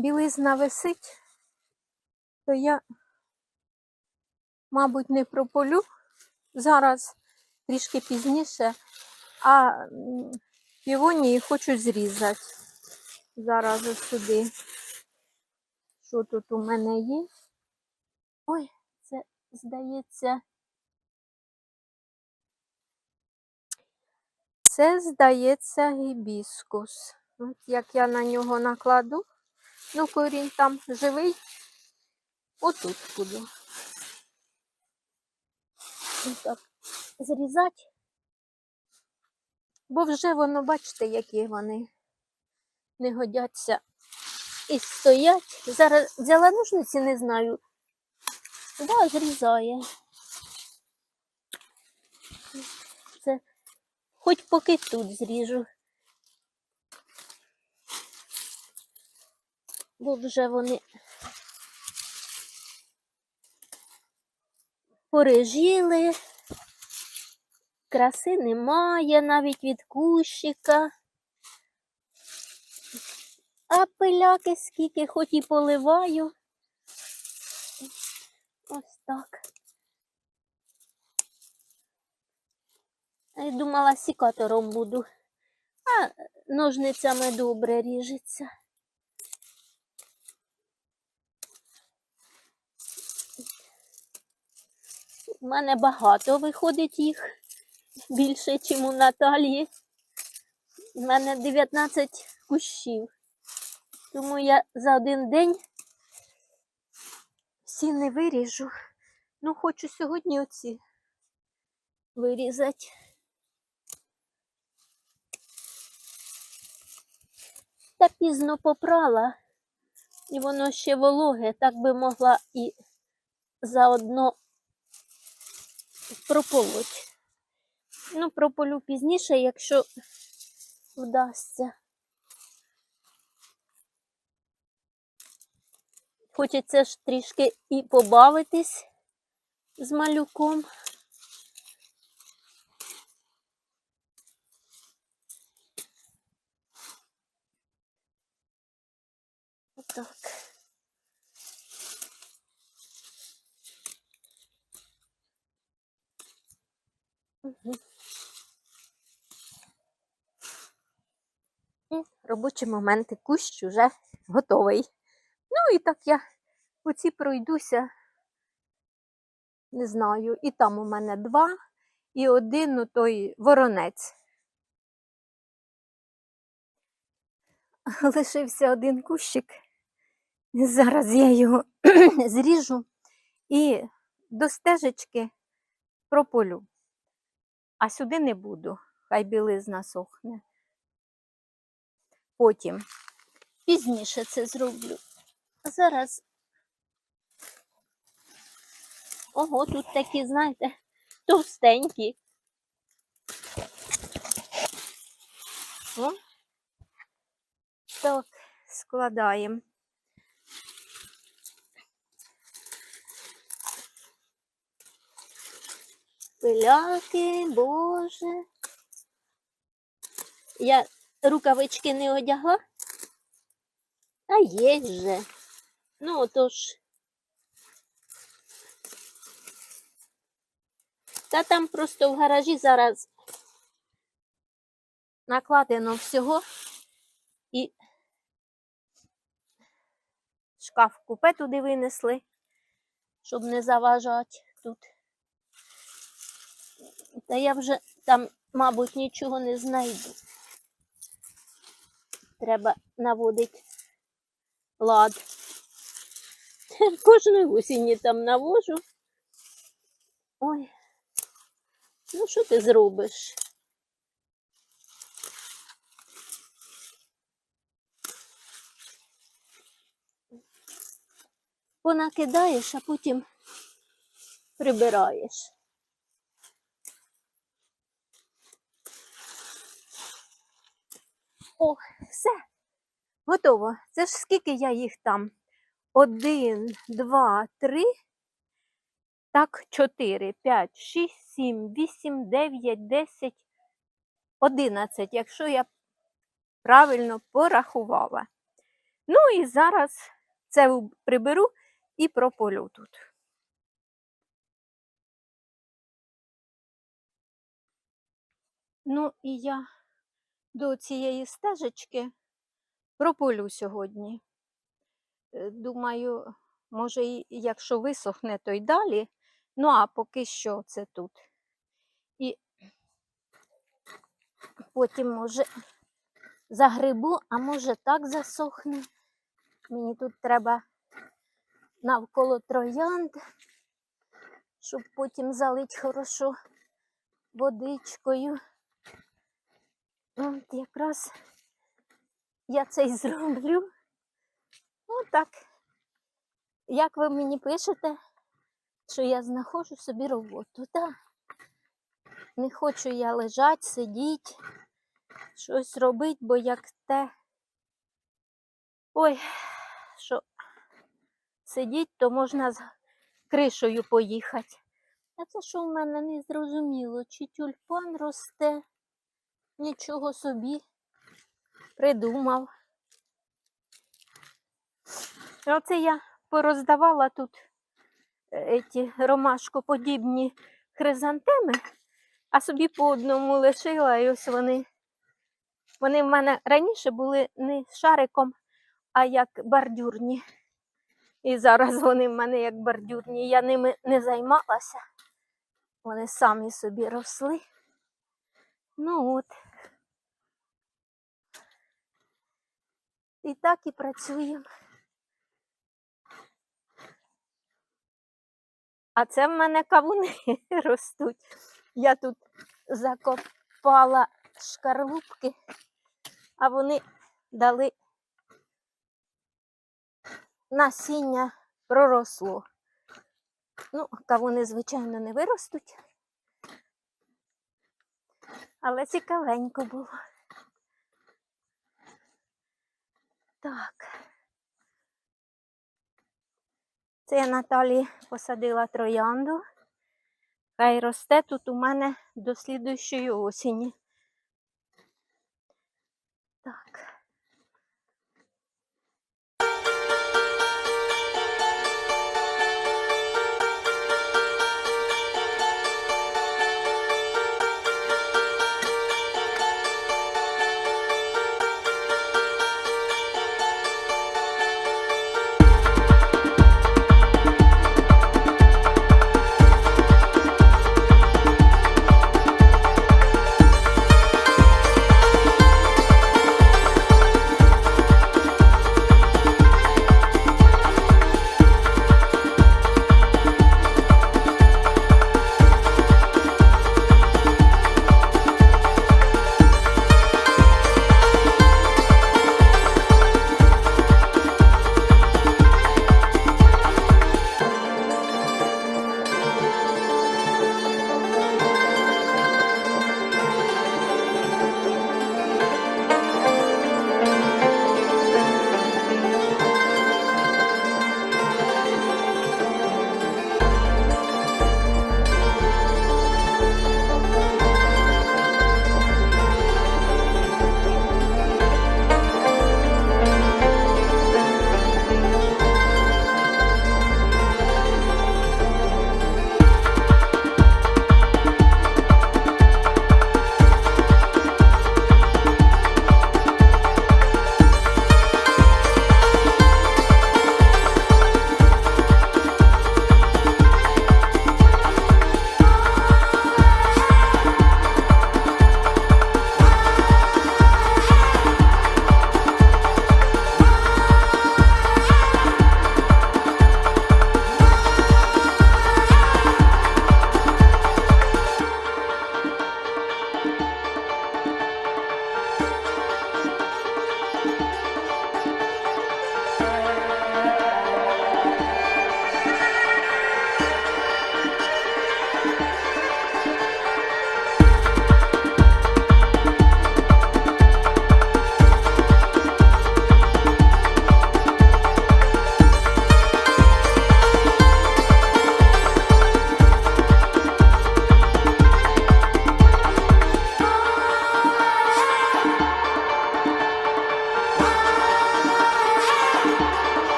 білизна висить, то я, мабуть, не прополю зараз трішки пізніше, а півонії хочу зрізати. Зараз ось сюди. Що тут у мене є? Ой, це, здається. Це, здається, гібіскус. От як я на нього накладу, ну корінь там живий, отут буду. Так зрізати. Бо вже воно, бачите, які вони не годяться і стоять. Зараз взяла ножниці, не знаю. Да, зрізає. Це хоч поки тут зріжу. Бо вже вони порежіли. Краси немає навіть від кущика. А пиляки скільки хоч і поливаю. Ось так. Я думала, сікатором буду. А ножницями добре ріжеться. У мене багато виходить їх більше, ніж у Наталії. У мене 19 кущів. Тому я за один день всі не виріжу. Ну, хочу сьогодні оці вирізати. Та пізно попрала, і воно ще вологе, так би могла і заодно прополоть. Ну, прополю пізніше, якщо вдасться. Хочеться ж трішки і побавитись з малюком. Отак. Мгм. І робочі моменти кущ уже готовий. Ну і так я оці пройдуся, не знаю, і там у мене два, і один ну, той воронець. Лишився один кущик. Зараз я його зріжу і до стежечки прополю. А сюди не буду, хай білизна сохне. Потім пізніше це зроблю. Зараз. Ого, тут такі, знаєте, товстенькі. О. Так, складаємо. Пиляки, боже. Я рукавички не одягла. А є же. Ну, отож. Та там просто в гаражі зараз накладено всього і шкаф купе туди винесли, щоб не заважати тут. Та я вже там, мабуть, нічого не знайду. Треба наводити лад. Кожної осінні там навожу. Ой, ну що ти зробиш? Понакидаєш, а потім прибираєш. О, все. Готово. Це ж скільки я їх там? Один, два, три. Так, чотири, п'ять, шість, сім, вісім, дев'ять, десять, одинадцять, якщо я правильно порахувала. Ну і зараз це приберу і прополю тут. Ну і я до цієї стежечки прополю сьогодні. Е, Думаю, може, якщо висохне, то й далі. Ну, а поки що це тут. І потім, може, загрибу, а може так засохне. Мені тут треба навколо троянд, щоб потім залить хорошо водичкою. От якраз я це й зроблю. Отак. Як ви мені пишете, що я знаходжу собі роботу, так? Не хочу я лежати, сидіти, щось робити, бо як те. Ой, що сидіть, то можна з кришею поїхати. А це що в мене не зрозуміло, чи тюльпан росте, нічого собі придумав. Оце я пороздавала тут е, ті ромашкоподібні хризантеми, а собі по одному лишила, і ось вони. Вони в мене раніше були не шариком, а як бордюрні. І зараз вони в мене як бордюрні. Я ними не займалася. Вони самі собі росли. Ну от. І так і працюємо. А це в мене кавуни ростуть. Я тут закопала шкарлупки, а вони дали насіння проросло. Ну, кавуни, звичайно, не виростуть. Але цікавенько було. Так. Це я Наталі посадила троянду. Хай росте тут у мене до слідуючої осені.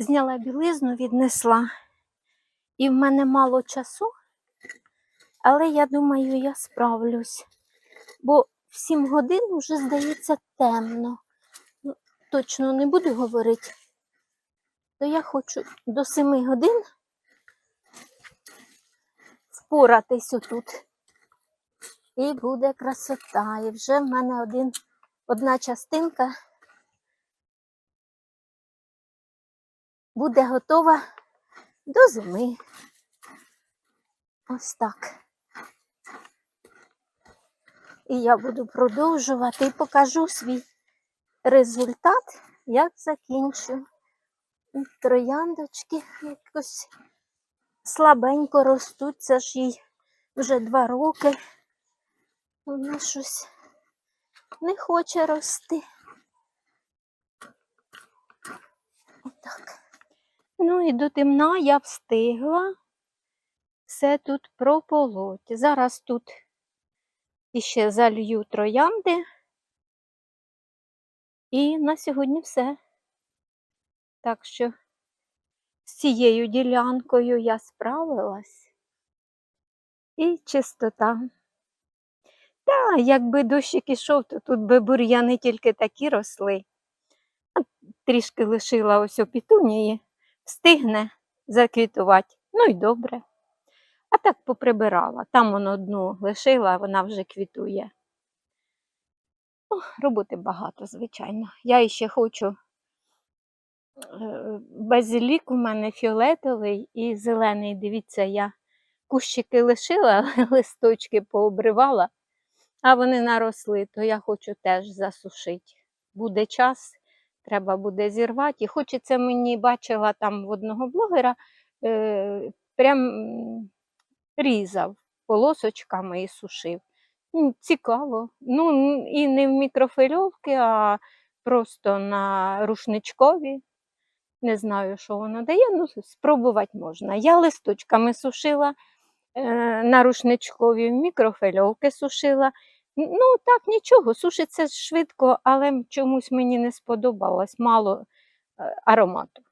Зняла білизну, віднесла. І в мене мало часу, але я думаю, я справлюсь. Бо в 7 годин вже здається темно. Ну, точно не буду говорити. То я хочу до 7 годин впоратись отут. І буде красота. І вже в мене один, одна частинка буде готова до зими. Ось так. І я буду продовжувати і покажу свій результат, як закінчу. Трояндочки якось слабенько ростуть, це ж їй вже два роки. Вона щось не хоче рости. Отак. Ну і до темна я встигла все тут прополоть. Зараз тут іще залью троянди. І на сьогодні все. Так що з цією ділянкою я справилась. І чистота. Та, якби дощик ішов, то тут би бур'яни тільки такі росли. Трішки лишила ось у пітунії, встигне заквітувати. Ну і добре. А так поприбирала. Там воно одну лишила, вона вже квітує. Ну, роботи багато, звичайно. Я іще хочу. е, Базилік у мене фіолетовий і зелений. Дивіться, я кущики лишила, листочки пообривала, а вони наросли, то я хочу теж засушити. Буде час, треба буде зірвати. І хочеться мені, бачила там в одного блогера, е, прям різав полосочками і сушив. Цікаво. Ну, і не в мікрофильовки, а просто на рушничкові. Не знаю, що воно дає, ну спробувати можна. Я листочками сушила е, на рушничкові, в мікрофильовки сушила. Ну, так, нічого, сушиться швидко, але чомусь мені не сподобалось, мало е, аромату.